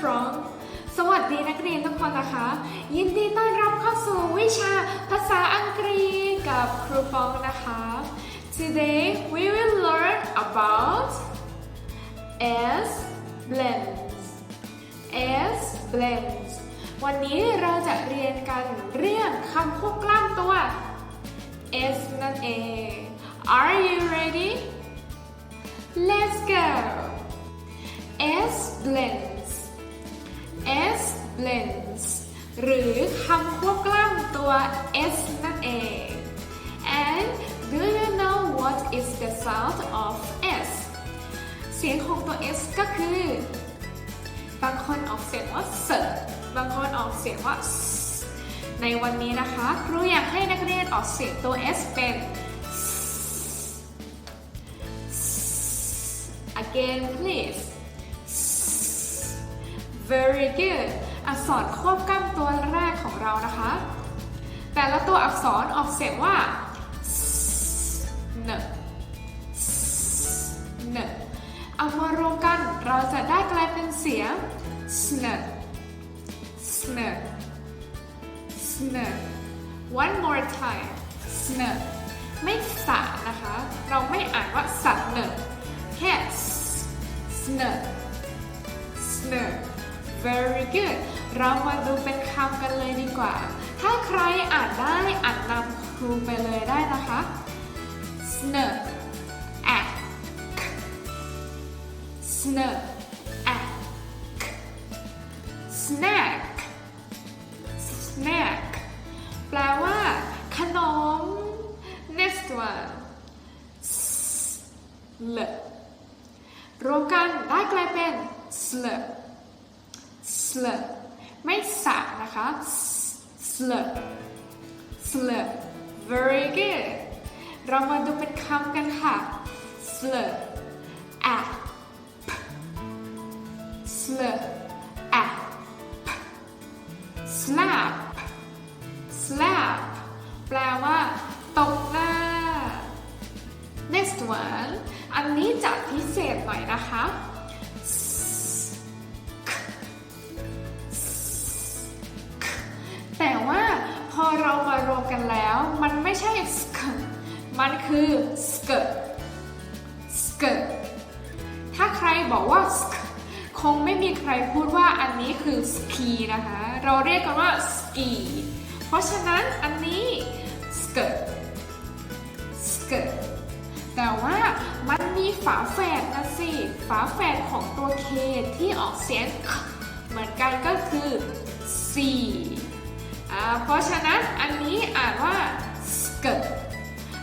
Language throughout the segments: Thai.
from สวัสดีนักเรียนทุกคนนะคะ ยินดีต้อนรับเข้าสู่วิชาภาษาอังกฤษกับครูปองนะคะ Today we will learn about S blends S blends วันนี้เราจะเรียนกันเรื่องคำควบกล้ำตัว S นั่นเอง Are you ready? Let's go! S blends lens หรือคำควบกล้ำตัว S นั่นเอง And do you know what is the sound of S เสียงของตัว S ก็คือ บางคนออกเสียงว่า s บางคนออกเสียงว่า ในวันนี้นะคะ ครูอยากให้นักเรียนออกเสียงตัว S เป็น Again please Very good อักษรควบกล้ำตัวแรกของเรานะคะ แต่ละตัวอักษรออกเสียงว่าเนเนเอามารวมกันเราจะได้กลายเป็นเสียง sn sn sn one more time sn ไม่สะนะคะ เราไม่อ่านว่าสัตว์เนแค่ sn sn very good เรามาดูเป็นคำกันเลยดีกว่า ถ้าใครอ่านได้อ่านนำครูไปเลยได้นะคะ snap ack snap ack snack snack แปลว่า ขนม next one sl รวมกันได้กลายเป็น slip slip ไม่สะนะคะ slip slip very good เรามาดูเป็นคำกันค่ะ slip app slip app slap slap แปลว่าตบหน้า next one อันนี้จะพิเศษหน่อยนะคะ กันแล้ว มันไม่ใช่ sk มันคือ sk sk ถ้าใครบอกว่า sk คงไม่มีใครพูดว่าอันนี้คือ ski นะคะ เราเรียกกันว่า ski เพราะฉะนั้นอันนี้ sk sk แต่ว่ามันมีฝาแฝดนะสิ ฝาแฝดของตัว k ที่ออกเสียงเหมือนกันก็คือ c อ่า เพราะฉะนั้นอันนี้อ่านว่า skirt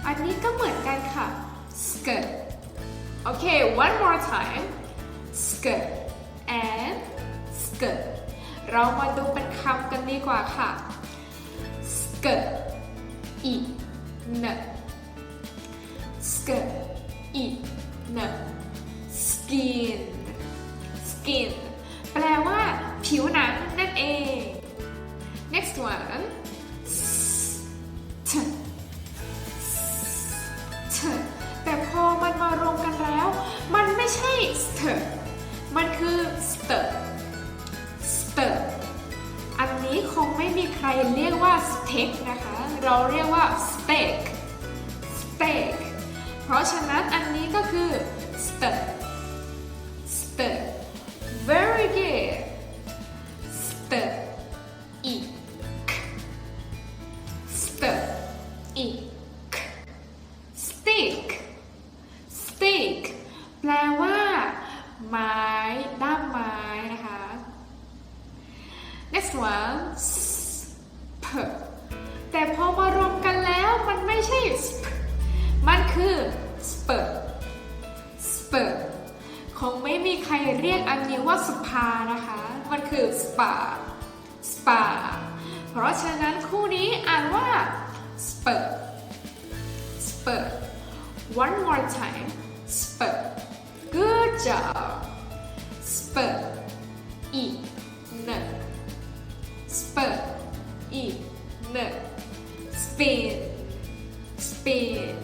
อันนี้ก็เหมือนกันค่ะ skirt โอเค one more time skirt and skirt เรามาดูเป็นคำกันดีกว่าค่ะ skirt อีน skirt อีน skin skin แปลว่าผิวหนัง next one t t แต่พอมันมารวมกันแล้ว มันไม่ใช่ st มันคือ st st อันนี้คงไม่มีใครเรียกว่า steak นะคะ เราเรียกว่า steak steak เพราะฉะนั้นอันนี้ก็คือ st st แปลว่า ไม้ด้ามไม้นะคะ next one sp แต่พอมารวมกันแล้วมันไม่ใช่ sp มันคือ sp sp คงไม่มีใครเรียกอันนี้ว่าสปานะคะ มันคือ spa spa เพราะฉะนั้นคู่นี้อ่านว่า sp sp one more time sp good job sp e n sp e n spin spin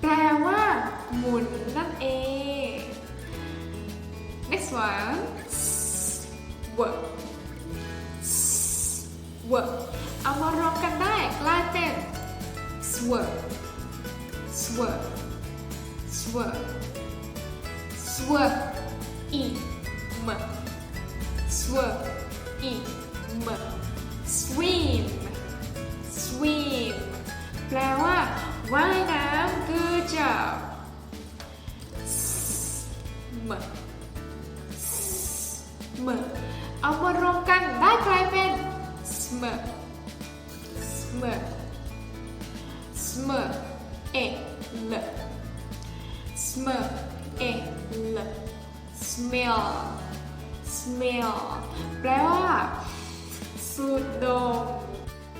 แปลว่า หมุนนั่นเอง next one swirl swirl เอามารวมกันได้กลายเป็น swirl swirl swirl swirl e m swirl e m swim swim แปลว่าว่ายน้ำ good job m m เอามารวมกันได้กลายเป็น sm sm sm e l sm e l smell smell แปลว่า สูดดม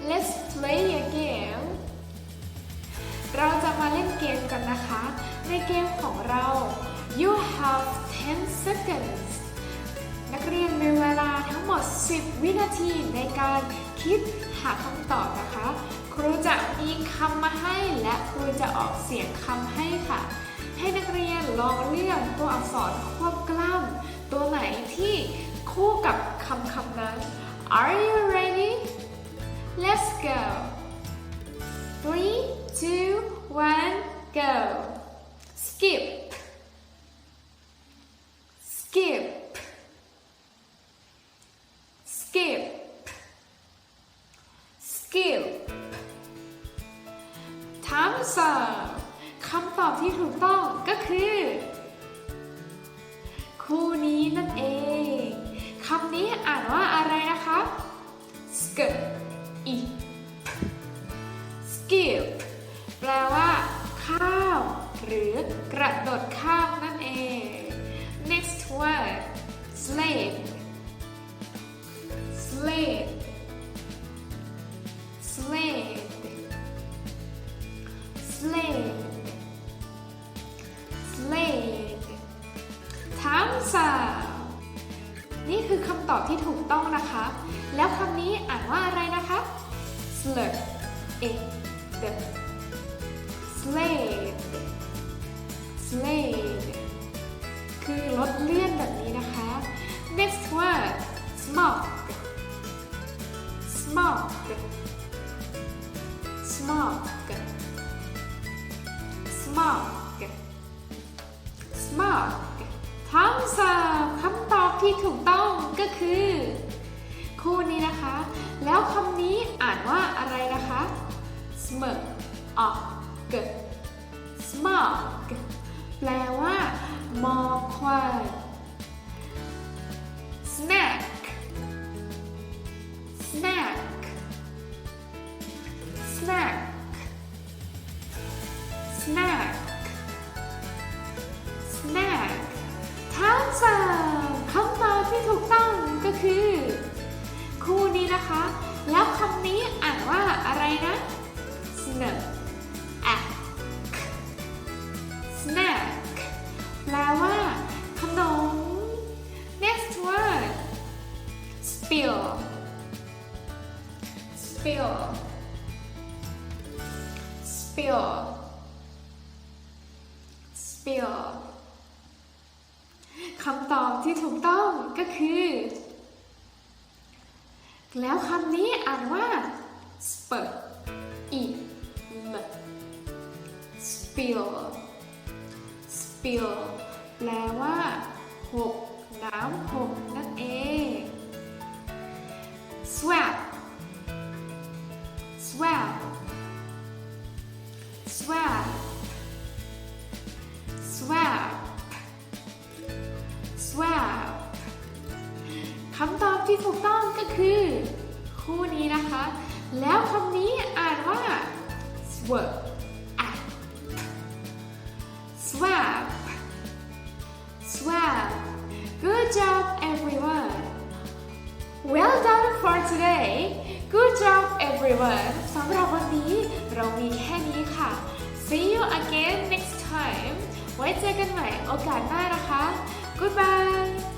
let's play a game เราจะมาเล่นเกมกันนะคะ ในเกมของเรา you have 10 seconds นักเรียนมีเวลาทั้งหมด 10 วินาทีในการคิดหาคำตอบนะคะ ครูจะมีคำมาให้และครูจะออกเสียงคำให้ค่ะ ให้นักเรียนลองเลือกตัวอักษรควบกล้ำตัวไหนที่คู่กับคำคำนั้น Are you ready? Let's go! Three, two, one, go! Skip skip a the slave slave คือลดเลื่อนแบบนี้นะคะ next word smoke smoke smoke smoke smoke ทั้งสามคำตอบที่ถูกต้องก็คือ คู่นี้นะคะ แล้วคำนี้อ่านว่าอะไรนะคะ smoke ออก smoke แปลว่ามอควาย snack snack snack snack snack ทั้งสามคำตอบที่ถูกต้องก็คือ คู่นี้นะคะ แล้วคำนี้อ่านว่าอะไรนะ snack snack แปลว่า ขนม next word spill spill spill spill คำตอบที่ถูกต้องก็คือ แล้วคำนี้อ่านว่า spill spill spill แปลว่าหกน้ำหกนั่นเอง swap swap swap swap swap คำตอบที่ถูกต้องก็คือ คู่นี้นะคะ แล้วคำนี้อ่านว่า swap swap swap good job everyone well done for today good job everyone สำหรับวันนี้เรามีแค่นี้ค่ะ see you again next time ไว้เจอกันใหม่โอกาสหน้านะคะ goodbye